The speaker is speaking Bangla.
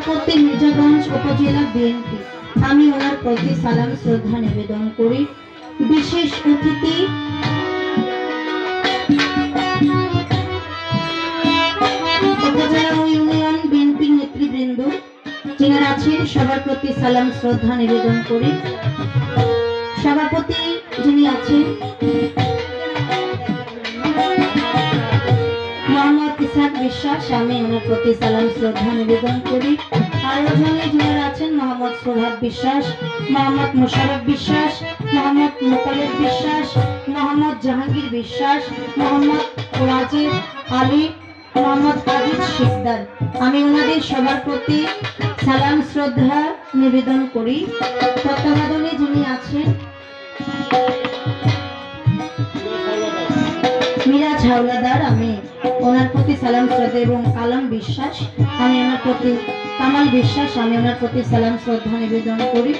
সভাপতি মির্জাগঞ্জ উপজেলা বিএনপি। আমি ওনার প্রতি সালাম, শ্রদ্ধা নিবেদন করি। বিশেষ অতিথি আছেন সালাম, শ্রদ্ধা নিবেদন করি। সভাপতি যিনি আছেন মোহাম্মদ ইসাক বিশ্বাস, আমি ওনার প্রতি সালাম শ্রদ্ধা নিবেদন করি। আয়োজনে যারা আছেন মোহাম্মদ সোহাব বিশ্বাস, মোহাম্মদ মোশারফ বিশ্বাস, মোহাম্মদ মোকালেব বিশ্বাস, মোহাম্মদ জাহাঙ্গীর বিশ্বাস, মোহাম্মদ রাজীব আলী, মোহাম্মদ আজিজ শিকদার। আমি ওনাদের সবার প্রতি সালাম, শ্রদ্ধা নিবেদন করি। তত্ত্বাবধানে যিনি আছেন মিরাজ হাওলাদার আমি ওনার প্রতি সালাম শ্রদ্ধা এবং কালাম বিশ্বাস। আমি ওনার প্রতি কামাল বিশ্বাস, আমি ওনার প্রতি সালাম শ্রদ্ধা নিবেদন করি।